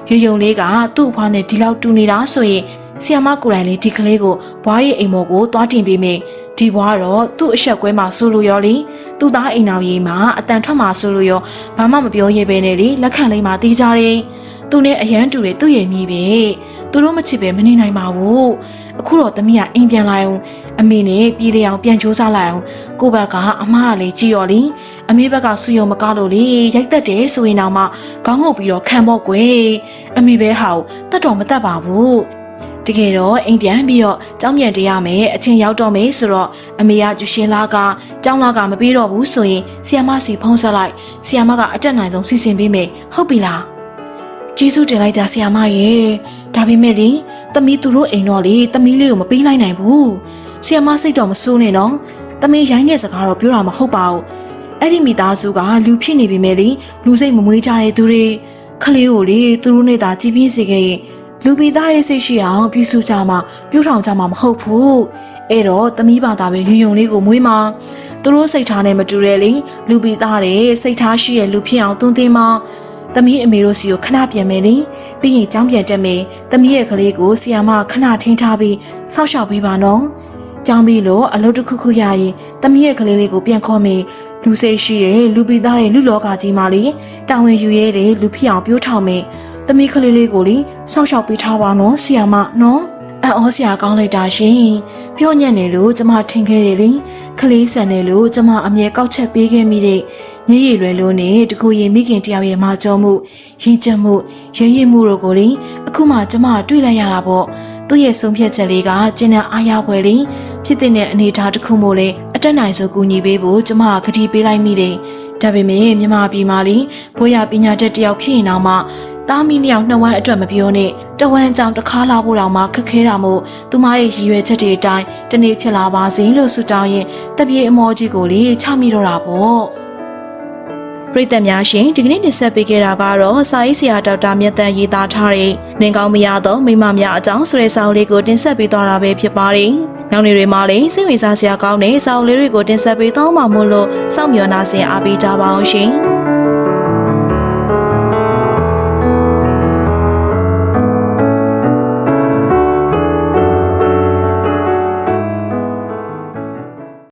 A: ရုံရုံလေးကသူ့အဖွားနဲ့ဒီလောက်တူနေတာဆိုရင်ဆီယမကိုယ်တိုင်လေးဒီကလေးကိုဘွားရဲ့အိမ်မော်ကိုသွားတင်ပေးမယ် ဒီဘွားတော့သူ့အဆက်ကွဲမှာဆိုလို့ရောလေသူ့သားအိမ်တော်ကြီးမှာအတန်ထွက်မှာဆိုလို့ရောဘာမှမပြောရဲပဲနဲ့လေလက်ခံလိုက်မှတီးကြတယ်သူနဲ့အရန်တူတယ်သူ့ရဲ့မိပဲသူတို့မချစ်ပဲမနေနိုင်ပါဘူးအခုတော့သမီးကအိမ်ပြန်လာအောင်အမေနဲ့ပြည်လျောင်ပြန်ကြိုးစားလိုက်အောင်ကိုဘက်ကအမကလေကြည့်ရောလေအမေဘက်ကဆူယုံမကားလို့လေရိုက်တက်တယ်ဆိုရင်တော့မှခေါင်းငုပ်ပြီးတော့ခံဖို့ကွယ်အမေပဲဟာတတ်တော်မတတ်ပါဘူး တကယ်တော့အိမ်ပြန်ပြီးတော့ကြောင်းပြန်တရမယ်အချင်းရောက်တော့မယ်ဆိုတော့အမေကကျူရှင်လာကကြောင်းလာကမပြေတော့ဘူးဆိုရင်ဆီယမစီဖုံးဆက်လိုက်ဆီယမကအတက်နိုင်ဆုံးစီစဉ်ပေးမယ်ဟုတ်ပြီလားကျေးဇူးတင်လိုက်တာဆီယမရဲ့ဒါပေမဲ့လေသမီးသူတို့အိမ်တော့လေသမီးလေးကိုမပေးလိုက်နိုင်ဘူးဆီယမစိတ်တော့မဆိုးနဲ့နော်သမီးရိုင်းတဲ့စကားတော့ပြောတာမဟုတ်ပါဘူးအဲ့ဒီမိသားစုကလူဖြစ်နေပြီမဲ့လေလူစိတ်မမွေးကြတဲ့သူတွေခလေးကိုလေသူတို့နဲ့သာကြည်ပြင်းစေခဲ့ရင် လူပိသားရဲ့စိတ်ရှိအောင်ပြုစုကြမှာပြုထောင်ကြမှာမဟုတ်ဘူးအဲ့တော့သမီးပါသားပဲရုံရုံလေးကိုမွေးမှာသူတို့စိတ်ထားနဲ့မတူတဲ့လေလူပိသားတဲ့စိတ်ထားရှိရဲ့လူဖြစ်အောင်သွန်းသင်မှာသမီးအမေတို့စီကိုခဏပြန်မယ်လေပြီးရင်ကြောင်းပြန်တက်မယ်သမီးရဲ့ကလေးကိုဆီယာမခဏထင်းထားပြီးဆောက်ရှောက်ပေးပါနော်ကြောင်းပြီးလို့အလုပ်တစ်ခုခုရရင်သမီးရဲ့ကလေးလေးကိုပြန်ခေါ်မယ်လူစိတ်ရှိတဲ့လူပိသားတဲ့လူလောကကြီးမှာလေတာဝန်ယူရတဲ့လူဖြစ်အောင်ပြောထောင်မယ် သမီးကလေးလေးကိုလေဆောက်ရှောက်ပေးထားပါနော်ဆီယာမနော်အံ့ဩစရာကောင်းလိုက်တာရှင်ပြောညံ့တယ်လို့ကျမထင်ခဲ့တယ်လေခလေးဆန်တယ်လို့ကျမအမြဲကောက်ချက်ပေးခဲ့မိတဲ့ညရည်လွယ်လို့နဲ့တကူရင်မိခင်တယောက်ရဲ့မာကြောမှုရင်ကျက်မှုရရင်မှုတို့ကိုလေအခုမှကျမတွေ့လိုက်ရတာပေါ့သူ့ရဲ့ဆုံးဖြတ်ချက်လေးကကျင်းတဲ့အားရပွဲလေးဖြစ်တဲ့အနေအထားတစ်ခုမို့လေအတက်နိုင်ဆုံးကူညီပေးဖို့ကျမကတိပေးလိုက်မိတယ်ဒါပေမဲ့မြန်မာပြည်မှာလေဘိုးရပညာတတ်တယောက်ဖြစ်ရင်တော့မှ တားမီနှစ်ယောက်နှစ်ဝမ်းအတွက်မပြောနဲ့တဝမ်းကြောင်တစ်ခါလာဖို့တောင်မှခက်ခဲတာမို့သူမရဲ့ရည်ရွယ်ချက်တွေအတိုင်းတနေ့ဖြစ်လာပါစေလို့ဆုတောင်းရင်တပြေအမောကြီးကိုလေချမိတော့တာပေါ့ပရိသတ်များရှင်ဒီကနေ့တင်ဆက်ပေးခဲ့တာကတော့စာရေးဆရာဒေါက်တာမြတ်တန်ရေးသားထားတဲ့နင်ကောင်းမရသောမိမများအကြောင်းဆိုတဲ့စာအုပ်လေးကိုတင်ဆက်ပေးသွားတာပဲဖြစ်ပါတယ်။နောက်နေ့တွေမှာလည်းစိတ်ဝင်စားစရာကောင်းတဲ့စာအုပ်လေးတွေကိုတင်ဆက်ပေးသွားမှာမို့လို့စောင့်မျှော်နှားဆင်အားပေးကြပါအောင်ရှင်။